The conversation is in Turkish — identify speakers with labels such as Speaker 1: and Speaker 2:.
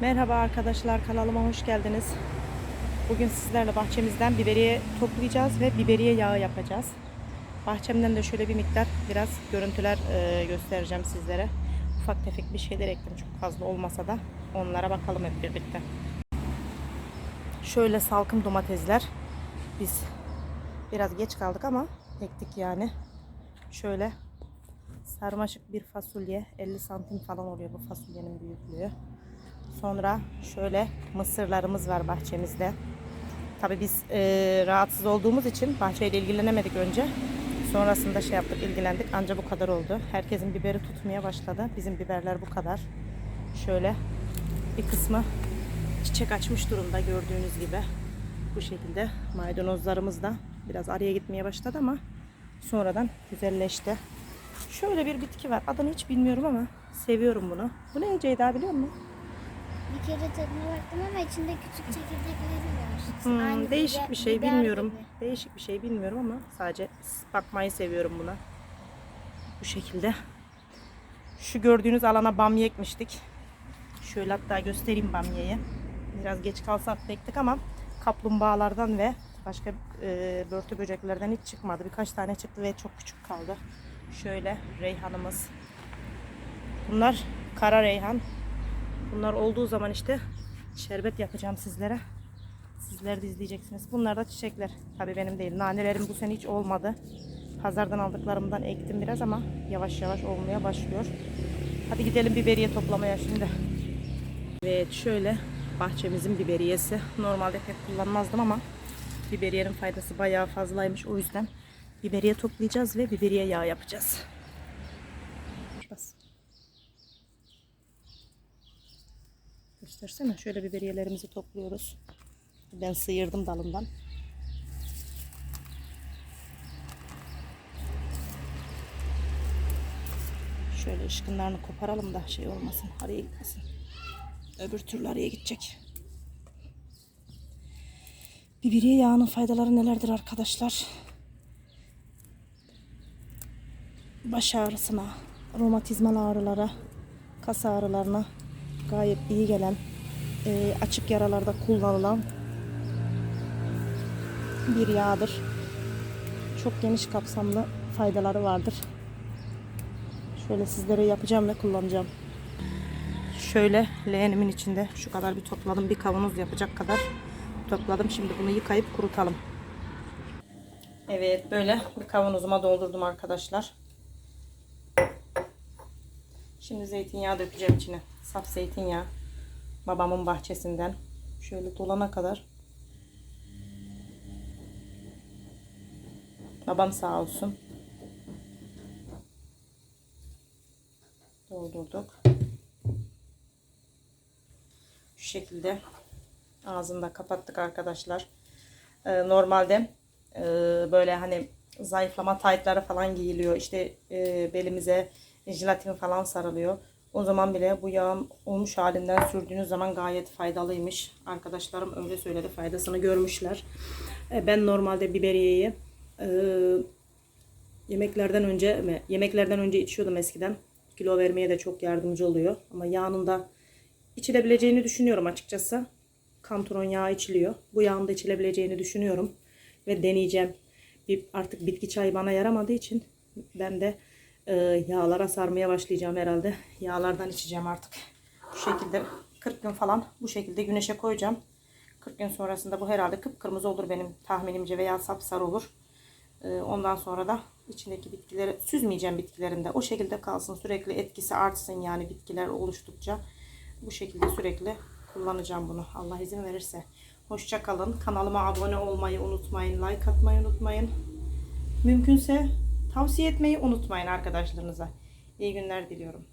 Speaker 1: Merhaba arkadaşlar kanalıma hoş geldiniz. Bugün sizlerle bahçemizden biberiye toplayacağız ve biberiye yağı yapacağız. Bahçemden de şöyle bir miktar biraz görüntüler e, göstereceğim sizlere. Ufak tefek bir şeyler ektim çok fazla olmasa da onlara bakalım hep birlikte. Şöyle salkım domatesler. Biz biraz geç kaldık ama ektik yani. Şöyle sarmaşık bir fasulye 50 santim falan oluyor bu fasulyenin büyüklüğü. Sonra şöyle mısırlarımız var bahçemizde. Tabii biz e, rahatsız olduğumuz için bahçeyle ilgilenemedik önce. Sonrasında şey yaptık, ilgilendik. Anca bu kadar oldu. Herkesin biberi tutmaya başladı. Bizim biberler bu kadar. Şöyle bir kısmı çiçek açmış durumda gördüğünüz gibi. Bu şekilde maydanozlarımız da biraz araya gitmeye başladı ama sonradan güzelleşti. Şöyle bir bitki var. Adını hiç bilmiyorum ama seviyorum bunu. Bu ne Ceyda biliyor musun?
Speaker 2: Bir kere tadına baktım ama içinde küçük çekirdekleri var.
Speaker 1: Hmm,
Speaker 2: Aynı
Speaker 1: değişik
Speaker 2: biber-
Speaker 1: bir şey
Speaker 2: biber
Speaker 1: bilmiyorum.
Speaker 2: gibi.
Speaker 1: Değişik bir şey bilmiyorum ama sadece bakmayı seviyorum buna. Bu şekilde. Şu gördüğünüz alana bamya ekmiştik. Şöyle hatta göstereyim bamyayı. Biraz geç kalsak bektik ama kaplumbağalardan ve başka e, börtü böceklerden hiç çıkmadı. Birkaç tane çıktı ve çok küçük kaldı. Şöyle reyhanımız. Bunlar kara reyhan. Bunlar olduğu zaman işte şerbet yapacağım sizlere. Sizler de izleyeceksiniz. Bunlar da çiçekler. Tabii benim değil. Nanelerim bu sene hiç olmadı. Pazardan aldıklarımdan ektim biraz ama yavaş yavaş olmaya başlıyor. Hadi gidelim biberiye toplamaya şimdi. Evet şöyle bahçemizin biberiyesi. Normalde pek kullanmazdım ama biberiyenin faydası bayağı fazlaymış. O yüzden biberiye toplayacağız ve biberiye yağı yapacağız. Göstersene. Şöyle biberiyelerimizi topluyoruz. Ben sıyırdım dalından. Şöyle ışkınlarını koparalım da şey olmasın. Araya gitmesin. Öbür türlü araya gidecek. Biberiye yağının faydaları nelerdir arkadaşlar? Baş ağrısına, romatizmal ağrılara, kas ağrılarına gayet iyi gelen, e, açık yaralarda kullanılan bir yağdır. Çok geniş kapsamlı faydaları vardır. Şöyle sizlere yapacağım ve kullanacağım. Şöyle leğenimin içinde şu kadar bir topladım. Bir kavanoz yapacak kadar topladım. Şimdi bunu yıkayıp kurutalım. Evet böyle bir kavanozuma doldurdum arkadaşlar. Şimdi zeytinyağı dökeceğim içine. Saf zeytinyağı. Babamın bahçesinden. Şöyle dolana kadar. Babam sağ olsun. Doldurduk. Şu şekilde ağzını da kapattık arkadaşlar. Ee, normalde e, böyle hani zayıflama taytları falan giyiliyor. İşte e, belimize jelatin falan sarılıyor. O zaman bile bu yağın olmuş halinden sürdüğünüz zaman gayet faydalıymış. Arkadaşlarım öyle söyledi. Faydasını görmüşler. E, ben normalde biberiyeyi e, yemeklerden önce yemeklerden önce içiyordum eskiden. Kilo vermeye de çok yardımcı oluyor. Ama yağının da içilebileceğini düşünüyorum açıkçası. Kantaron yağı içiliyor. Bu yağın da içilebileceğini düşünüyorum. Ve deneyeceğim. Artık bitki çayı bana yaramadığı için ben de e, yağlara sarmaya başlayacağım herhalde. Yağlardan içeceğim artık. Bu şekilde 40 gün falan bu şekilde güneşe koyacağım. 40 gün sonrasında bu herhalde kıpkırmızı olur benim tahminimce veya sapsarı olur. E, ondan sonra da içindeki bitkileri süzmeyeceğim bitkilerinde. O şekilde kalsın sürekli etkisi artsın yani bitkiler oluştukça. Bu şekilde sürekli kullanacağım bunu. Allah izin verirse. Hoşça kalın. Kanalıma abone olmayı unutmayın. Like atmayı unutmayın. Mümkünse tavsiye etmeyi unutmayın arkadaşlarınıza. İyi günler diliyorum.